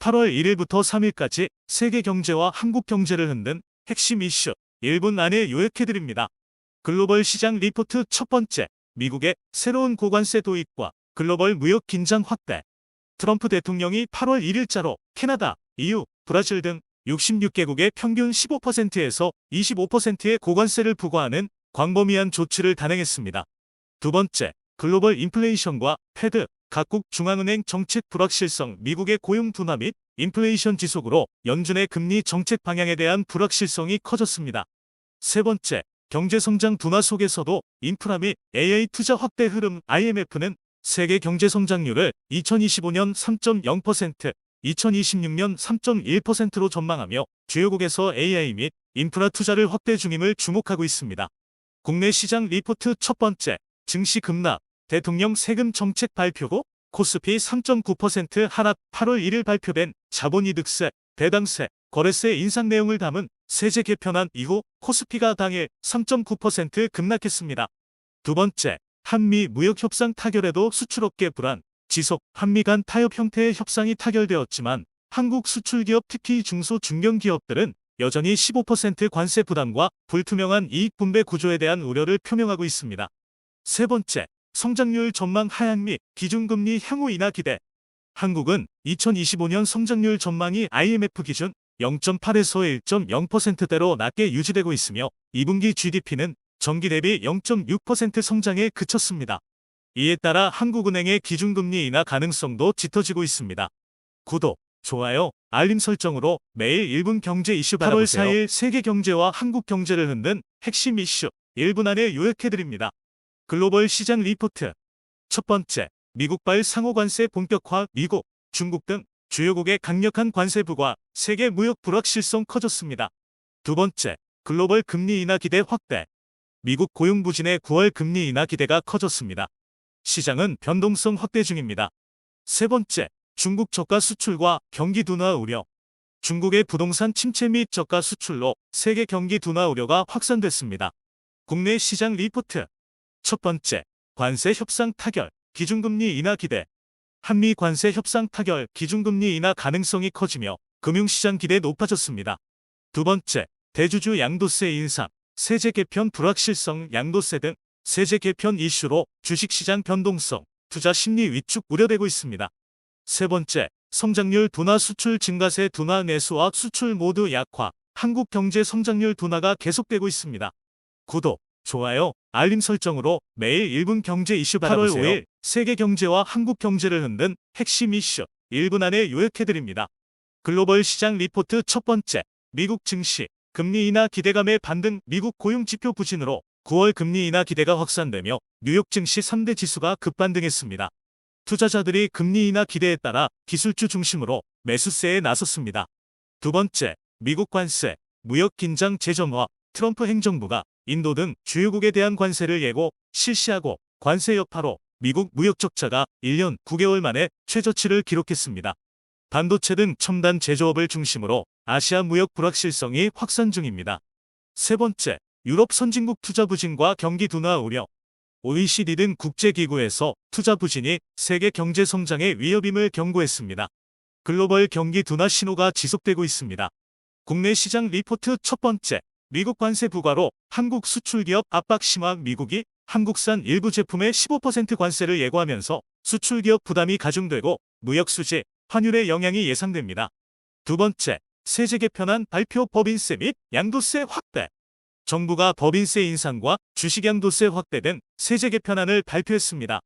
8월 1일부터 3일까지 세계 경제와 한국 경제를 흔든 핵심 이슈 1분 안에 요약해드립니다. 글로벌 시장 리포트 첫 번째, 미국의 새로운 고관세 도입과 글로벌 무역 긴장 확대. 트럼프 대통령이 8월 1일자로 캐나다, EU, 브라질 등 66개국의 평균 15%에서 25%의 고관세를 부과하는 광범위한 조치를 단행했습니다. 두 번째, 글로벌 인플레이션과 패드, 각국 중앙은행 정책 불확실성, 미국의 고용 둔화 및 인플레이션 지속으로 연준의 금리 정책 방향에 대한 불확실성이 커졌습니다. 세 번째, 경제 성장 둔화 속에서도 인프라 및 AI 투자 확대 흐름 IMF는 세계 경제 성장률을 2025년 3.0%, 2026년 3.1%로 전망하며 주요국에서 AI 및 인프라 투자를 확대 중임을 주목하고 있습니다. 국내 시장 리포트 첫 번째, 증시 급락, 대통령 세금 정책 발표고 코스피 3.9% 하락 8월 1일 발표된 자본이득세, 배당세, 거래세 인상 내용을 담은 세제 개편안 이후 코스피가 당일 3.9% 급락했습니다. 두 번째, 한미 무역 협상 타결에도 수출업계 불안, 지속, 한미 간 타협 형태의 협상이 타결되었지만 한국 수출기업 특히 중소 중견기업들은 여전히 15% 관세 부담과 불투명한 이익 분배 구조에 대한 우려를 표명하고 있습니다. 세 번째, 성장률 전망 하향 및 기준금리 향후 인하 기대. 한국은 2025년 성장률 전망이 IMF 기준 0.8에서 1.0%대로 낮게 유지되고 있으며 2분기 GDP는 전기 대비 0.6% 성장에 그쳤습니다. 이에 따라 한국은행의 기준금리 인하 가능성도 짙어지고 있습니다. 구독, 좋아요, 알림 설정으로 매일 1분 경제 이슈 8월 받아보세요. 4일 세계 경제와 한국 경제를 흔든 핵심 이슈 1분 안에 요약해드립니다. 글로벌 시장 리포트. 첫 번째, 미국발 상호관세 본격화 미국, 중국 등 주요국의 강력한 관세 부과 세계 무역 불확실성 커졌습니다. 두 번째, 글로벌 금리 인하 기대 확대. 미국 고용 부진의 9월 금리 인하 기대가 커졌습니다. 시장은 변동성 확대 중입니다. 세 번째, 중국 저가 수출과 경기 둔화 우려. 중국의 부동산 침체 및 저가 수출로 세계 경기 둔화 우려가 확산됐습니다. 국내 시장 리포트. 첫 번째, 관세 협상 타결, 기준금리 인하 기대. 한미 관세 협상 타결, 기준금리 인하 가능성이 커지며 금융시장 기대 높아졌습니다. 두 번째, 대주주 양도세 인상, 세제 개편 불확실성 양도세 등 세제 개편 이슈로 주식시장 변동성, 투자 심리 위축 우려되고 있습니다. 세 번째, 성장률 둔화 수출 증가세 둔화 내수와 수출 모두 약화, 한국 경제 성장률 둔화가 계속되고 있습니다. 구독, 좋아요, 알림 설정으로 매일 1분 경제 이슈 8월 받아보세요. 5일 세계 경제와 한국 경제를 흔든 핵심 이슈 1분 안에 요약해드립니다. 글로벌 시장 리포트 첫 번째, 미국 증시, 금리 인하 기대감의 반등 미국 고용 지표 부진으로 9월 금리 인하 기대가 확산되며 뉴욕 증시 3대 지수가 급반등했습니다. 투자자들이 금리 인하 기대에 따라 기술주 중심으로 매수세에 나섰습니다. 두 번째, 미국 관세, 무역 긴장 재점화, 트럼프 행정부가 인도 등 주요국에 대한 관세를 예고 실시하고 관세 여파로 미국 무역 적자가 1년 9개월 만에 최저치를 기록했습니다. 반도체 등 첨단 제조업을 중심으로 아시아 무역 불확실성이 확산 중입니다. 세 번째, 유럽 선진국 투자 부진과 경기 둔화 우려. OECD 등 국제기구에서 투자 부진이 세계 경제 성장의 위협임을 경고했습니다. 글로벌 경기 둔화 신호가 지속되고 있습니다. 국내 시장 리포트 첫 번째, 미국 관세 부과로 한국 수출기업 압박 심화 미국이 한국산 일부 제품에 15% 관세를 예고하면서 수출기업 부담이 가중되고 무역 수지, 환율의 영향이 예상됩니다. 두 번째, 세제 개편안 발표 법인세 및 양도세 확대. 정부가 법인세 인상과 주식양도세 확대 등 세제 개편안을 발표했습니다.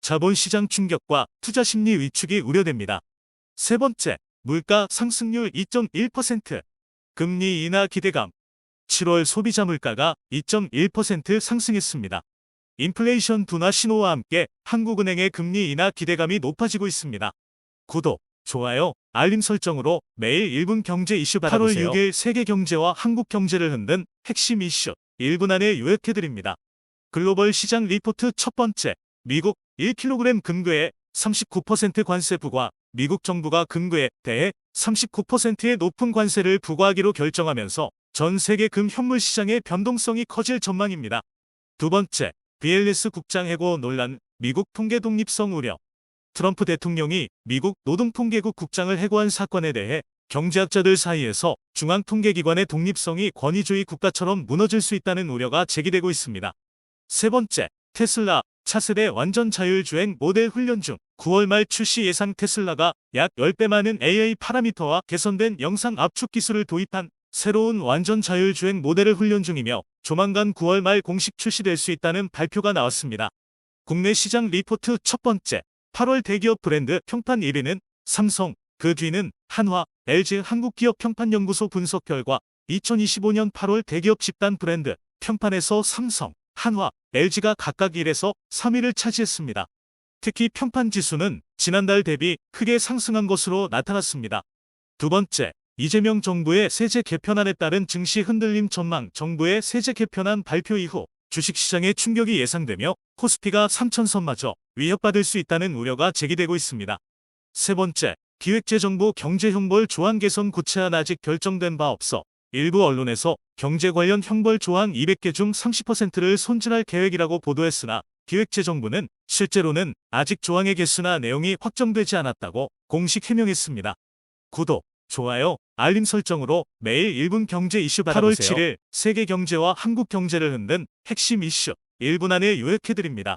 자본시장 충격과 투자 심리 위축이 우려됩니다. 세 번째, 물가 상승률 2.1%. 금리 인하 기대감. 7월 소비자 물가가 2.1% 상승했습니다. 인플레이션 둔화 신호와 함께 한국은행의 금리 인하 기대감이 높아지고 있습니다. 구독, 좋아요, 알림 설정으로 매일 1분 경제 이슈 8월 받아보세요. 6일 세계 경제와 한국 경제를 흔든 핵심 이슈 1분 안에 요약해드립니다. 글로벌 시장 리포트 첫 번째, 미국 1kg 금괴에 39% 관세 부과, 미국 정부가 금괴에 대해 39%의 높은 관세를 부과하기로 결정하면서 전 세계 금 현물 시장의 변동성이 커질 전망입니다. 두 번째, BLS 국장 해고 논란, 미국 통계 독립성 우려. 트럼프 대통령이 미국 노동통계국 국장을 해고한 사건에 대해 경제학자들 사이에서 중앙통계기관의 독립성이 권위주의 국가처럼 무너질 수 있다는 우려가 제기되고 있습니다. 세 번째, 테슬라 차세대 완전 자율주행 모델 훈련 중 9월 말 출시 예상 테슬라가 약 10배 많은 AI 파라미터와 개선된 영상 압축 기술을 도입한 새로운 완전 자율주행 모델을 훈련 중이며 조만간 9월 말 공식 출시될 수 있다는 발표가 나왔습니다. 국내 시장 리포트 첫 번째, 8월 대기업 브랜드 평판 1위는 삼성, 그 뒤는 한화, LG 한국기업 평판연구소 분석 결과 2025년 8월 대기업 집단 브랜드 평판에서 삼성, 한화, LG가 각각 1에서 3위를 차지했습니다. 특히 평판 지수는 지난달 대비 크게 상승한 것으로 나타났습니다. 두 번째, 이재명 정부의 세제 개편안에 따른 증시 흔들림 전망 정부의 세제 개편안 발표 이후 주식시장에 충격이 예상되며 코스피가 3천선마저 위협받을 수 있다는 우려가 제기되고 있습니다. 세 번째, 기획재정부 경제형벌 조항 개선 구체안 아직 결정된 바 없어 일부 언론에서 경제 관련 형벌 조항 200개 중 30%를 손질할 계획이라고 보도했으나 기획재정부는 실제로는 아직 조항의 개수나 내용이 확정되지 않았다고 공식 해명했습니다. 구독, 좋아요, 알림 설정으로 매일 1분 경제 이슈 받아보세요. 8월 7일 세계 경제와 한국 경제를 흔든 핵심 이슈 1분 안에 요약해드립니다.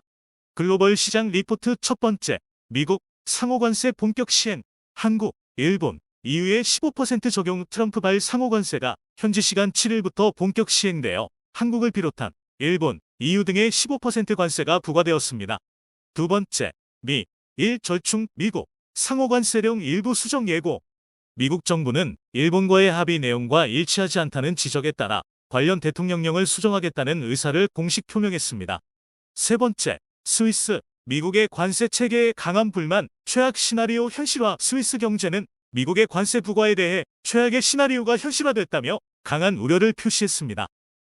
글로벌 시장 리포트 첫 번째, 미국 상호관세 본격 시행, 한국, 일본, EU의 15% 적용 트럼프 발 상호관세가 현지 시간 7일부터 본격 시행되어 한국을 비롯한 일본, EU 등의 15% 관세가 부과되었습니다. 두 번째, 미, 일 절충 미국 상호관세령 일부 수정 예고. 미국 정부는 일본과의 합의 내용과 일치하지 않다는 지적에 따라 관련 대통령령을 수정하겠다는 의사를 공식 표명했습니다. 세 번째, 스위스, 미국의 관세 체계에 강한 불만, 최악 시나리오 현실화 스위스 경제는 미국의 관세 부과에 대해 최악의 시나리오가 현실화됐다며 강한 우려를 표시했습니다.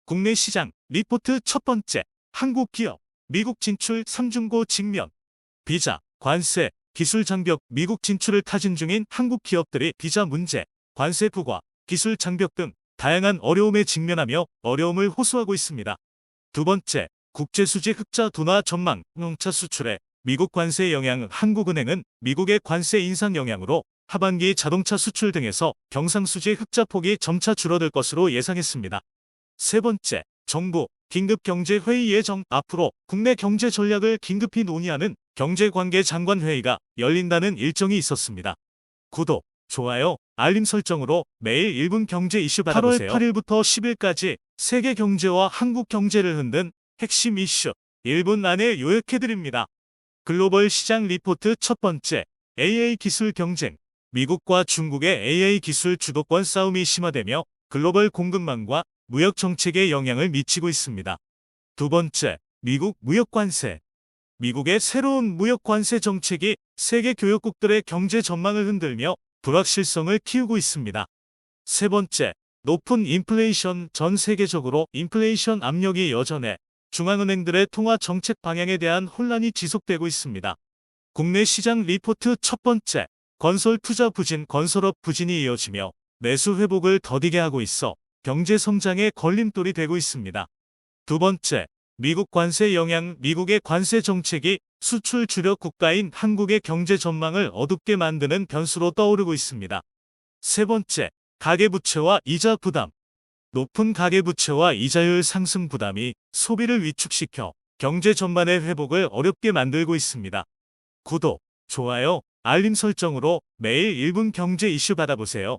국내 시장 리포트 첫 번째, 한국 기업, 미국 진출 3중고 직면, 비자, 관세, 기술 장벽, 미국 진출을 타진 중인 한국 기업들이 비자 문제, 관세 부과, 기술 장벽 등 다양한 어려움에 직면하며 어려움을 호소하고 있습니다. 두 번째, 국제수지 흑자 둔화 전망, 농차 수출에 미국 관세 영향 한국은행은 미국의 관세 인상 영향으로 하반기 자동차 수출 등에서 경상수지 흑자 폭이 점차 줄어들 것으로 예상했습니다. 세 번째, 정부 긴급경제회의 예정 앞으로 국내 경제 전략을 긴급히 논의하는 경제관계 장관회의가 열린다는 일정이 있었습니다. 구독, 좋아요, 알림 설정으로 매일 1분 경제 이슈 받아보세요. 8월 8일부터 10일까지 세계 경제와 한국 경제를 흔든 핵심 이슈 1분 안에 요약해드립니다. 글로벌 시장 리포트 첫 번째, AI 기술 경쟁. 미국과 중국의 AI 기술 주도권 싸움이 심화되며 글로벌 공급망과 무역 정책에 영향을 미치고 있습니다. 두 번째, 미국 무역 관세. 미국의 새로운 무역 관세 정책이 세계 교역국들의 경제 전망을 흔들며 불확실성을 키우고 있습니다. 세 번째, 높은 인플레이션 전 세계적으로 인플레이션 압력이 여전해 중앙은행들의 통화 정책 방향에 대한 혼란이 지속되고 있습니다. 국내 시장 리포트 첫 번째, 건설 투자 부진, 건설업 부진이 이어지며 매수 회복을 더디게 하고 있어 경제 성장에 걸림돌이 되고 있습니다. 두 번째, 미국 관세 영향, 미국의 관세 정책이 수출 주력 국가인 한국의 경제 전망을 어둡게 만드는 변수로 떠오르고 있습니다. 세 번째, 가계부채와 이자 부담. 높은 가계부채와 이자율 상승 부담이 소비를 위축시켜 경제 전반의 회복을 어렵게 만들고 있습니다. 구독, 좋아요, 알림 설정으로 매일 1분 경제 이슈 받아보세요.